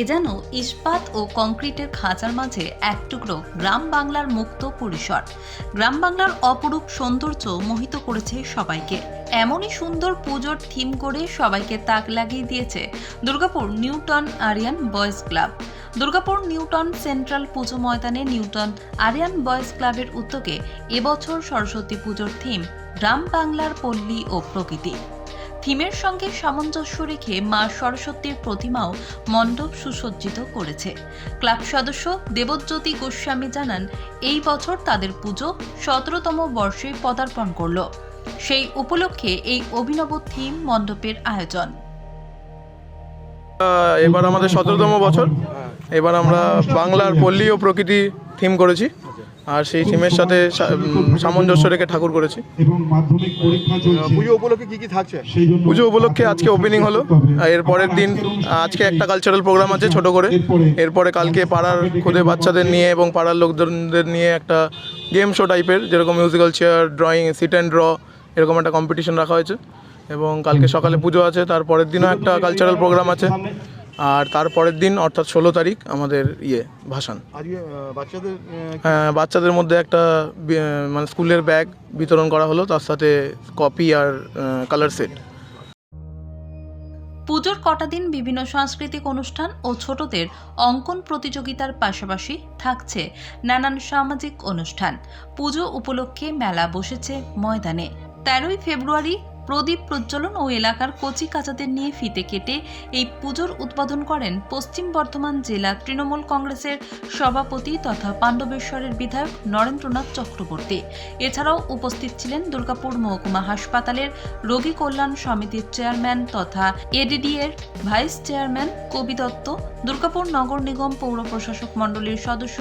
এ যেন ইস্পাত ও কংক্রিটের খাঁচার মাঝে এক টুকরো গ্রাম বাংলার মুক্ত পরিসর। গ্রাম বাংলার অপরূপ সৌন্দর্য মোহিত করেছে সবাইকে। এমনই সুন্দর পুজোর থিম করে সবাইকে তাক লাগিয়ে দিয়েছে Durgapur Newton Aryan boys club. Durgapur Newton central Puja ময়দানে নিউটন আরিয়ান বয়েজ ক্লাবের উদ্যোগে এবছর সরস্বতী পুজোর থিম গ্রাম বাংলার পল্লী ও প্রকৃতি। থিমের সঙ্গে সামঞ্জস্য রেখে মা সরস্বতীর প্রতিমাও মণ্ডপ সুসজ্জিত করেছে। ক্লাব সদস্য দেবজ্যোতি গোস্বামী জানান, এই বছর তাদের পুজো সতেরোতম বর্ষে পদার্পণ করল। সেই উপলক্ষে এই অভিনব থিম মণ্ডপের আয়োজন। এবার আমাদের সতেরোতম বছর। এবার আমরা বাংলার পল্লী ও প্রকৃতি থিম করেছি। আর সেই থিমের সাথে সা- সামঞ্জস্য রেখে ঠাকুর করেছি। এবং মাধ্যমিক পরীক্ষা চলছে। পুজো উপলক্ষে কি কি থাকছে? পুজো উপলক্ষে আজকে ওপেনিং হলো। আর এর পরের দিন আজকে একটা কালচারাল প্রোগ্রাম আছে ছোট করে। এরপরে কালকে পাড়ার খুদে বাচ্চাদের নিয়ে এবং পাড়ার লোকজনদের নিয়ে একটা গেম শো টাইপের যেরকম musical chair drawing sit and draw এরকম একটা কম্পিটিশন রাখা হয়েছে। এবং কালকে সকালে পুজো আছে তার পরের দিনও একটা কালচারাল প্রোগ্রাম আছে। আর তারপরের দিন অর্থাৎ ষোলো তারিখ আমাদের ইয়ে ভাসান। বাচ্চাদের হ্যাঁ, বাচ্চাদের মধ্যে একটা মানে স্কুলের ব্যাগ বিতরণ করা হলো তার সাথে কপি আর কালার সেট পুজোর কটা দিন বিভিন্ন সাংস্কৃতিক অনুষ্ঠান ও ছোটদের অঙ্কন প্রতিযোগিতার পাশাপাশি থাকছে নানান সামাজিক অনুষ্ঠান। পুজো উপলক্ষে মেলা বসেছে ময়দানে। তেরোই ফেব্রুয়ারি প্রদীপ প্রজ্বলন ও এলাকার কচি কাচাদের নিয়ে ফিতে কেটে এই পুজোর উদ্বোধন করেন পশ্চিম বর্ধমান জেলা তৃণমূল কংগ্রেসের সভাপতি তথা পাণ্ডবেশ্বরের বিধায়ক নরেন্দ্রনাথ চক্রবর্তী। এছাড়াও উপস্থিত ছিলেন দুর্গাপুর মহকুমা হাসপাতালের রোগী কল্যাণ সমিতির চেয়ারম্যান তথা এডিডি এর ভাইস চেয়ারম্যান কবি দত্ত, দুর্গাপুর নগর নিগম পৌর প্রশাসক মণ্ডলীর সদস্য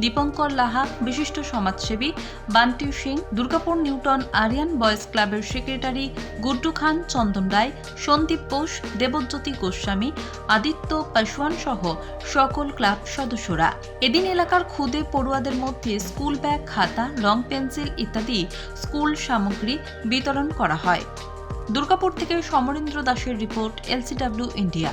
দীপঙ্কর লাহা, বিশিষ্ট সমাজসেবী বান্টি সিং, দুর্গাপুর নিউটন আরিয়ান বয়েজ ক্লাবের সেক্রেটারি গুড্ডু খান, চন্দন রায়, সন্দীপ বোস দেবজ্যোতি গোস্বামী, আদিত্য পাশওয়ান সহ সকল ক্লাব সদস্যরা। এদিন এলাকার খুদে পড়ুয়াদের মধ্যে স্কুল ব্যাগ, খাতা, রং পেন্সিল ইত্যাদি স্কুল সামগ্রী বিতরণ করা হয়। দুর্গাপুর থেকে সমরেন্দ্র দাসের রিপোর্ট, এলসিডাব্লিউ, ইন্ডিয়া।